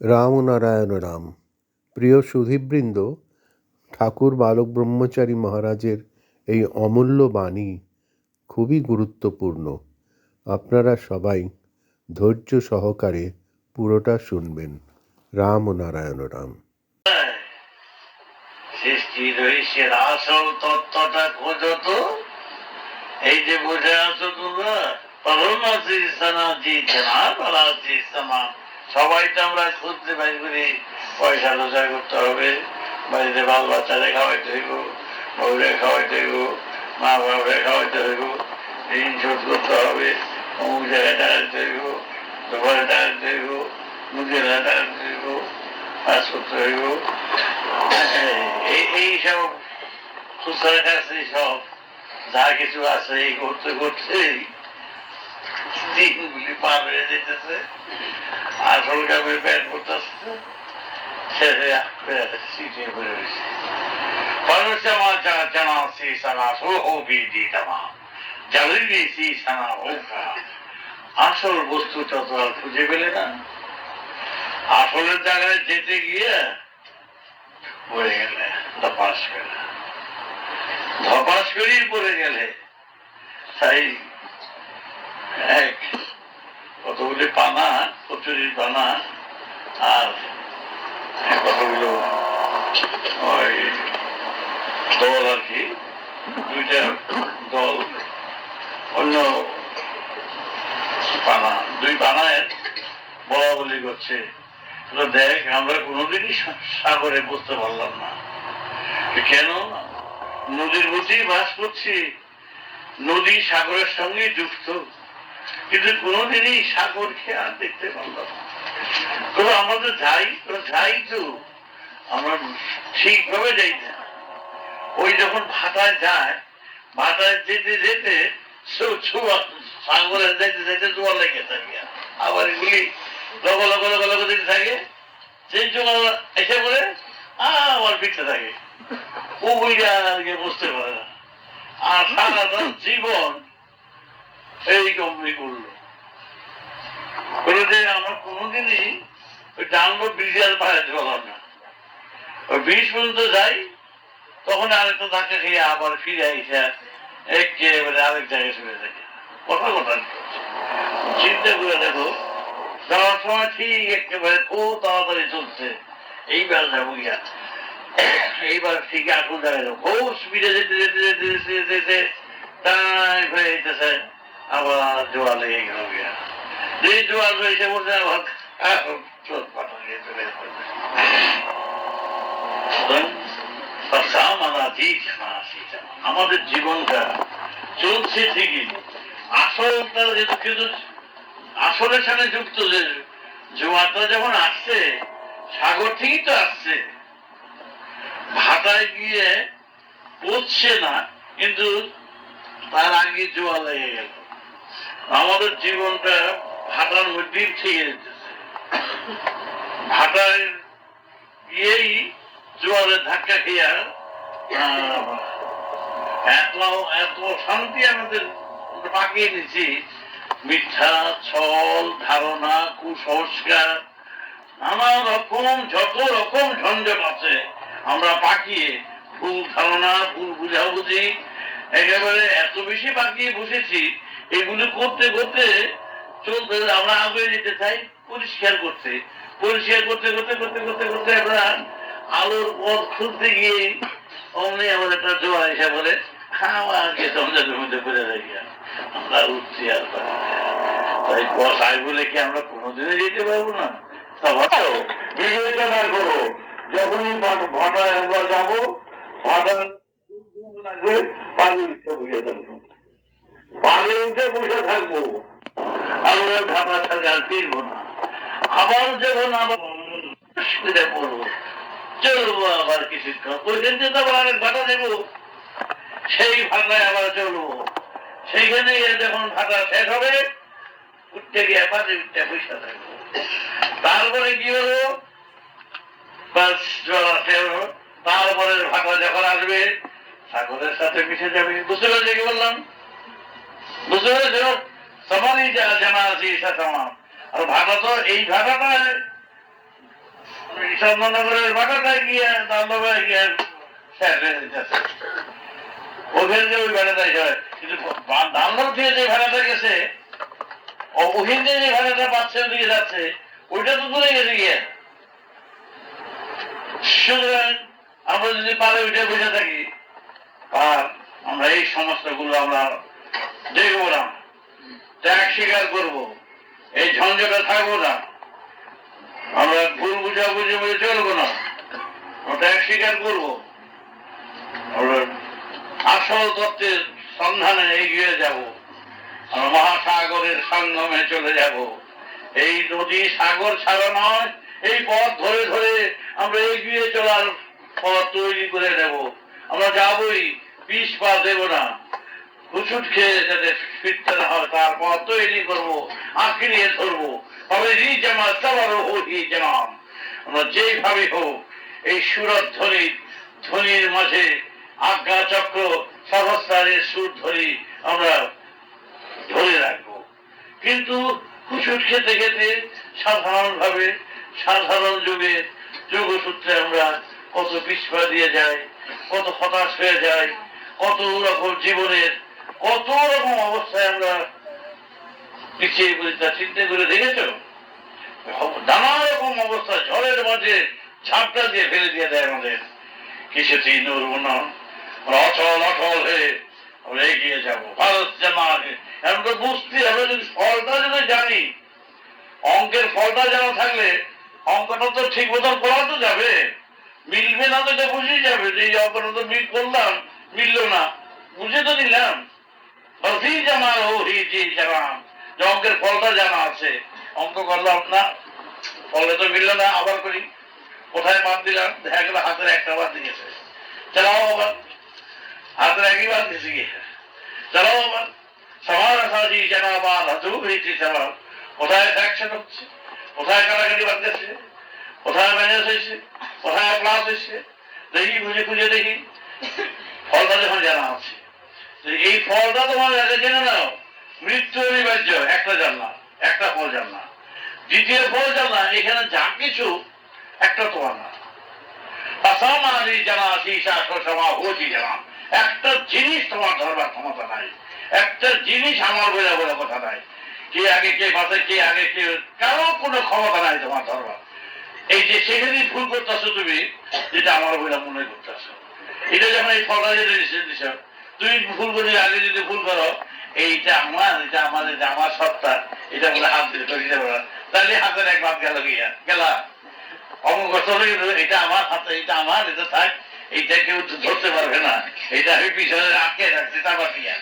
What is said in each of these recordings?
রাম নারায়ণ রাম প্রিয় সুধীবৃন্দ, ঠাকুর বালক ব্রহ্মচারী মহারাজের এই অমূল্য বাণী খুবই গুরুত্বপূর্ণ। আপনারা সবাই ধৈর্য সহকারে পুরোটা শুনবেন। রাম নারায়ণ রাম এই যে বুঝে আছো তোমরা পরমাসি সানাজি জানা পরাসি সামান সবাই তো আমরা খুঁজতে পারি করি পয়সা রোজগার করতে হবে। বাড়িতে বাল বাচ্চারে খাওয়াইতে হইব, বউরে খাওয়াইতে হইব, মা বাবারে খাওয়াইতে হইব, ঋণ শোধ করতে হবে, অমুক জায়গায় টাকাতে হইব, দোকানে টাকাতে হইব মুখের টাকাতে হইব কাজ করতে হইব। এই এইসব সুস্থের কাছে সব। যা কিছু আছে এই করতে করতে দিনগুলি পার হয়ে যেতেছে আসল কামে ব্যাট জানা সানা আসল বস্তুটা তো আর খুঁজে পেলে না। আসলের জায়গায় যেতে গিয়ে পড়ে গেলে, ধপাস করে। ধপাস করেই পড়ে গেলে। তাই এক কতগুলি পানা কচুরির পানা আর কতগুলো ওই দল আর কি, দুইটা দল, অন্য পানা দুই পানায় বলা বলি করছে দেখ, আমরা কোনোদিনই সাগরে বুঝতে পারলাম না। কেন? নদীর মধ্যেই বাস করছি। নদী সাগরের সঙ্গে যুক্ত। কিন্তু কোনোদিনই সাগরকে আর দেখতে পারলাম তো আমাদের যাই তো যাই তো, আমরা ঠিকভাবে যাই না। ওই যখন ভাটায় যায়, ভাটায় যেতে যেতে সাগরে যেতে যেতে জোয়ার লেগে থাকে। আবার এগুলি লগো লগো লগো লগো দিতে থাকে। সেই জোয়ার এসে বলে আবার ফিরতে থাকে। ও বুঝা আর কি বুঝতে পারে না। আর সারাটা জীবন এই কমনি করল। আমার কোনোদিনই ওই ব্রিজের বাইরে চলাম না। ওই পর্যন্ত যাই, তখন আরেকটা ধাক্কা খেয়ে আবার ফিরে আইসা একেবারে আরেক জায়গায় চলে থাকে কথা কথা চিন্তা করে দেখো, যাওয়ার সময় ঠিক একেবারে খুব তাড়াতাড়ি চলছে। এইবার যাব গিয়া। এইবার ঠিক জায়গায় যাব খুব স্পিডে যেতে যেতে যেতে যেতে যেতে টাইম হয়ে যেতেছে আবার জোয়া লেগে গেল যে জোয়ার হয়েছে বলছে আবার আমাদের জীবনটা চলছে ঠিকই। আসলটা কিন্তু আসলের সাথে যুক্ত যে জোয়ারটা যখন আসছে, সাগর থেকেই তো আসছে। ভাটায় গিয়ে পড়ছে না, কিন্তু তার আগে জোয়া লেগে গেল। আমাদের জীবনটা ভাটার মধ্যেই থেকে যেতেছে ভাটায় গিয়েই জোয়ারে ধাক্কা খেয়া এত এত শান্তি আমাদের পাকিয়ে নিছি মিথ্যা, ছল, ধারণা, কুসংস্কার, নানা রকম, যত রকম ঝঞ্ঝট আছে, আমরা পাকিয়ে ভুল ধারণা, ভুল বুঝাবুঝি, একেবারে এত বেশি পাকিয়ে বসেছি এগুলো করতে করতে চলতে আমরা আগে যেতে চাই পরিষ্কার করতে। পরিষ্কার করতে করতে করতে করতে করতে আমরা আলোর পথ খুলতে গিয়ে অমনি আমার একটা জোয়ার এসে বলে আমাকে তোমাদের মধ্যে করে। ভাটায় যাব ভাটা লাগবে পানি থাকব পানি বসে থাকব। আমরা ভাটা ছাড়া আর ফিরবো না। আবার যখন আবার অসুবিধা পড়ব, চলবো আবার কিছুক্ষণ। ওইখান থেকে আবার আরেক ভাটা দেবো। সেই ভাটায় আবার চলবো। সেইখানে যখন ভাটা শেষ হবে, উঠতে গিয়ে পাশে উঠতে পয়সা থাকব। তারপরে কি হলো? বাস তারপরে ভাটা যখন আসবে সাগরের সাথে মিশে যাবে। বুঝতে পেরেছি কি বললাম? বুঝতে পেরেছ সবারই জানা আছে ঈশা তোমার আর ভাটা তো এই ভাটাটা ঈশ্বরনগরের ভাটাটা গিয়ে দামবাবা গিয়ে শেষ যেতেছে ওখান থেকে ওই ভাড়াটাই কিন্তু দামবাব থেকে যে ভাড়াটা গেছে তো দূরে গেছে গিয়ে। সুতরাং আমরা যদি পারে ওইটা বুঝে থাকি, আর আমরা এই সমস্তগুলো আমরা দেখব না। ত্যাগ স্বীকার করব। এই ঝঞ্ঝটা থাকব না। আমরা ভুল বুঝা বুঝে চলবো না। ত্যাগ স্বীকার করব। আসল তত্ত্বের সন্ধানে এগিয়ে যাব। আমরা মহাসাগরের সঙ্গমে চলে যাব। এই নদী সাগর ছাড়া নয়, এই পথ ধরে ধরে আমরা এগিয়ে চলার পথ তৈরি করে নেব আমরা যাবই, বিষ পা দেব না। হুচুট খেয়ে যাতে ফিরতে না হয়, তার পথ তৈরি করব আঁকড়িয়ে ধরবো। তবে রি জামা সবার হোক ই জামাম। আমরা যেইভাবে হোক, এই সুরত ধ্বনি, ধ্বনির মাঝে আজ্ঞা চক্র সহস্রারের সুর ধরি আমরা ধরে রাখব। কিন্তু হুচুট খেতে খেতে সাধারণ ভাবে সাধারণ যুগে যোগসূত্রে আমরা কত পিছপা দিয়ে যাই, কত হতাশ হয়ে যায় কত রকম জীবনের কত রকম অবস্থায় আমরা পিছিয়ে পড়ি তা চিন্তা করে দেখেছ? নানা রকম অবস্থা, ঝড়ের মাঝে ঝাপটা দিয়ে ফেলে দিয়ে দেয় আমাদের। কিছুতেই নড়বো না। আমরা অচল অচল হয়ে আমরা এগিয়ে যাব। ভারত জানা এখন তো বুঝতে হবে, যদি ফলটা যদি জানি, অঙ্কের ফলটা জানা থাকলে অঙ্কটা তো ঠিক মতন করা তো যাবে। মিলবে না তো এটা বুঝেই যাবে যে এই অঙ্কটা তো মিল করলাম, মিললো না। বুঝে তো নিলাম। অঙ্কের ফলটা জানা আছে। অঙ্ক করলাম না ফলে তো মিললো না, আবার করি। কোথায় বাদ দিলাম? দেখা গেল হাতের একটা বাদ দিয়েছে চালাও আবার। হাতের একই বাদ দিয়েছে গিয়ে। চালাও আবার। কোথায় কোথায় কোথায় ম্যানেজ হয়েছে? কোথায় ক্লাস হয়েছে? দেখি, খুঁজে খুঁজে দেখি। ফলটা যখন জানা আছে। এই ফলটা তোমার আগে জেনে নাও। মৃত্যু অনিবার্য, একটা জানলা একটা ফল জানলা দ্বিতীয় ফল জানলা এখানে যা কিছু, একটা তোমার না। জানা হতি জানা। একটা জিনিস তোমার ধরবার ক্ষমতা নাই। একটা জিনিস আমার বলে বলে কথা নাই। কে আগে, কে বাসে কে আগে, কে কারও কোনো ক্ষমতা নাই তোমার ধরবার। এই যে সেখানেই ভুল করতেছো তুমি, যেটা আমার বলে মনে করতেছো। এটা যখন এই ফলটা যেটা দিছ তুমি ভুল করে আগে যদি ভুল করো, এইটা আমার, এটা এটা আমার সত্তা, এটা বলে হাত দিয়ে পারো তাহলে হাতের এক ভাব গেল গিয়া গেলা। চলে এটা আমার হাতে, এটা আমার, এটা থাক এইটা কেউ ধরতে পারবে না। এটা আমি পিছনে আটকে রাখছি তারপর দিয়া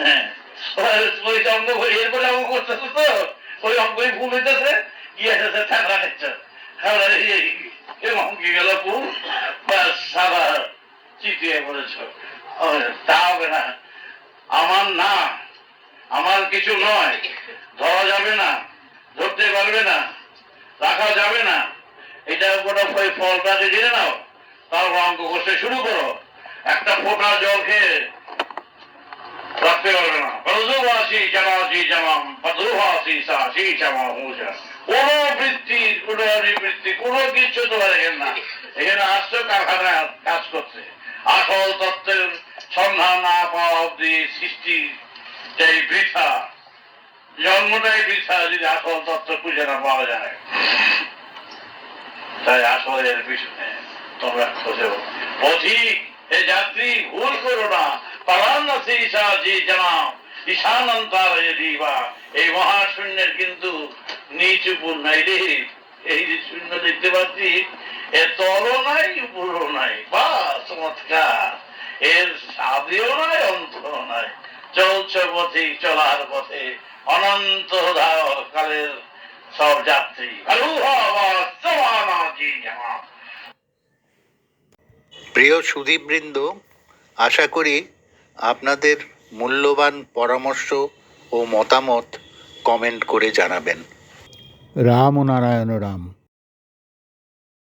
হ্যাঁ। ওই অঙ্গ এরপরে অঙ্ক করতেছে তো ওই অঙ্কই ভুল হইতেছে গিয়ে এসেছে থাকরা খাচ্ছে। খাবার অঙ্কে গেল ভুল সাবার চিটিয়ে পড়েছ। আমার না, আমার কিছু নয়। ধরা যাবে না, ধরতে পারবে না, রাখা যাবে না। এটা ওই ফলটাকে জেনে নাও, তারপর অঙ্ক করতে শুরু করো। একটা ফোঁটা জল খেয়ে কোন কিছু এখানে না। এখানে আসছো কারখানায় কাজ করতে। আসল তত্ত্বের সন্ধান না পাওয়া অব্দি সৃষ্টি এই বৃথা, জন্মটাই বৃথা, যদি আসল তত্ত্ব খুঁজে না পাওয়া যায়। তাই আসলে এর পিছনে তোমরা খোঁজো। পথিক এ যাত্রী, ভুল করো না। ঈশা জি জানা ঈশানন্তার দিবা। এই মহাশূন্যের কিন্তু নিচ উপর নাই রে। এই যে শূন্য দেখতে পাচ্ছি এ তল নাই, উপরও নাই। বা চমৎকার। এর সাদেও নাই অন্তরও নাই। চলছে পথে চলার পথে অনন্ত কালের সব যাত্রী। প্রিয় সুধীবৃন্দ আশা করি আপনাদের মূল্যবান পরামর্শ ও মতামত কমেন্ট করে জানাবেন। রাম ও নারায়ণ রাম।